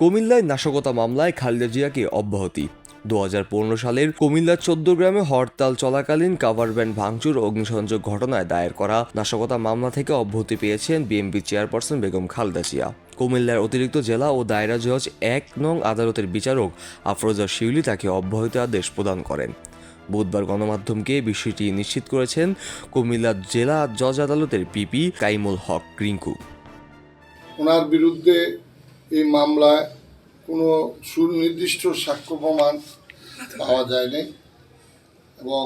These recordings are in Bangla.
কুমিল্লায় নাশকতা মামলায় খালেদা জিয়াকে অব্যাহতি। দু হাজার পনেরো সালের কুমিল্লার চোদ্দ গ্রামে হরতাল চলাকালীন কাভার ব্যান্ড ভাঙচুর অগ্নিসংযোগ ঘটনায় দায়ের করা নাশকতা মামলা থেকে অব্যাহতি পেয়েছেন বিএমপি চেয়ারপারসন বেগম খালেদা জিয়া। কুমিল্লার অতিরিক্ত জেলা ও দায়রা জজ এক নং আদালতের বিচারক আফরোজা শিউলি তাকে অব্যাহতি আদেশ প্রদান করেন। বুধবার গণমাধ্যমকে বিষয়টি নিশ্চিত করেছেন কুমিল্লা জেলা জজ আদালতের পিপি কাইমুল হক রিঙ্কু। ওনার বিরুদ্ধে এই মামলায় কোনো সুনির্দিষ্ট সাক্ষ্য প্রমাণ পাওয়া যায়নি এবং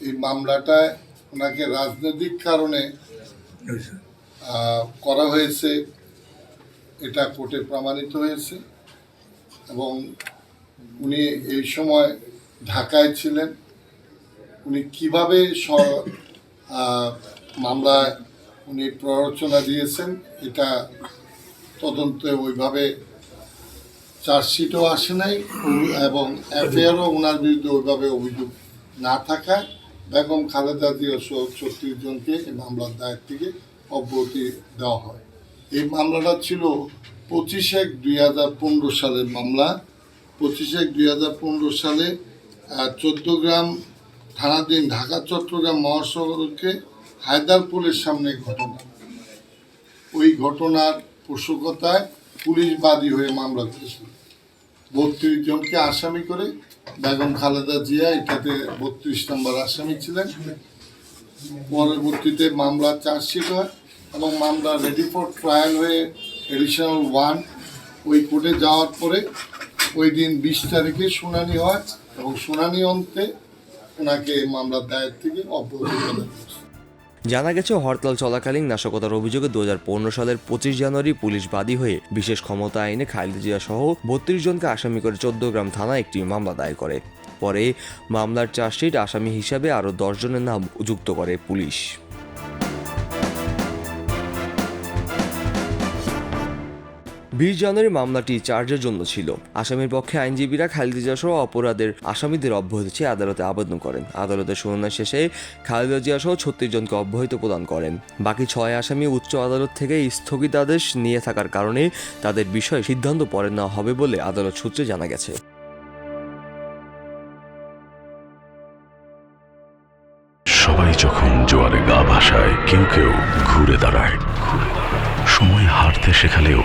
এই মামলাটায় ওনাকে রাজনৈতিক কারণে করা হয়েছে এটা কোর্টে প্রমাণিত হয়েছে এবং উনি এই সময় ঢাকায় ছিলেন। উনি কীভাবে স- মামলায় উনি প্ররোচনা দিয়েছেন এটা তদন্তে ওইভাবে চার্জশিটও আসে নাই এবং এফআইআরও ওনার বিরুদ্ধে ওইভাবে অভিযোগ না থাকায় বেগম খালেদা জিয়া সহ ছত্রিশ জনকে এই মামলার দায়ের থেকে অব্যাহতি দেওয়া হয়। এই মামলাটা ছিল পঁচিশ এক দুই হাজার পনেরো সালের মামলা। পঁচিশ এক দুই হাজার পনেরো সালে চোদ্দ গ্রাম থানাধীন ঢাকা, চট্টগ্রাম মহাসড়কে হায়দারপুরের সামনে ঘটনা। ওই ঘটনার পোষকতায় পুলিশ বাদী হয়ে মামলা করেছিল বত্রিশ জনকে আসামি করে বেগম খালেদা জিয়া এটাতে বত্রিশ নম্বর আসামি ছিলেন। পরবর্তীতে মামলা চার্জশিট হয় এবং মামলা রেডি ফর ট্রায়াল হয়ে এডিশনাল ওয়ান ওই কোর্টে যাওয়ার পরে ওই দিন বিশ তারিখে শুনানি হয় এবং শুনানি অন্তে ওনাকে মামলার দায়ের থেকে অব্যাহতি করেছে জানা গেছে, হরতাল চলাকালীন নাশকতার অভিযোগে দু হাজার পনেরো সালের পঁচিশ জানুয়ারি পুলিশ বাদী হয়ে বিশেষ ক্ষমতা আইনে খালেদা জিয়া সহ বত্রিশ জনকে আসামি করে চোদ্দ গ্রাম থানায় একটি মামলা দায়ের করে। পরে মামলার চার্জশিট আসামি হিসাবে আরও জনের নাম যুক্ত করে পুলিশ। বিশ জানুয়ারি মামলাটি চার্জের জন্য ছিল। আসামির পক্ষে আইনজীবীরা খালেদা সহ অপরাধের আসামিদের অব্যাহতি চেয়ে আদালতে আবেদন করেন। আদালতের শুনানি শেষে খালেদা জিয়া সহ ছত্রিশ জনকে অব্যাহতি প্রদান করেন। বাকি ছয় আসামি উচ্চ আদালত থেকে স্থগিতাদেশ নিয়ে থাকার কারণে তাদের বিষয়ে সিদ্ধান্ত পরে নেওয়া হবে বলে আদালত সূত্রে জানা গেছে। সবাই যখন জোয়ারে গা ভাসায়, কেউ কেউ ঘুরে দাঁড়ায়। সময় হারতে শেখালেও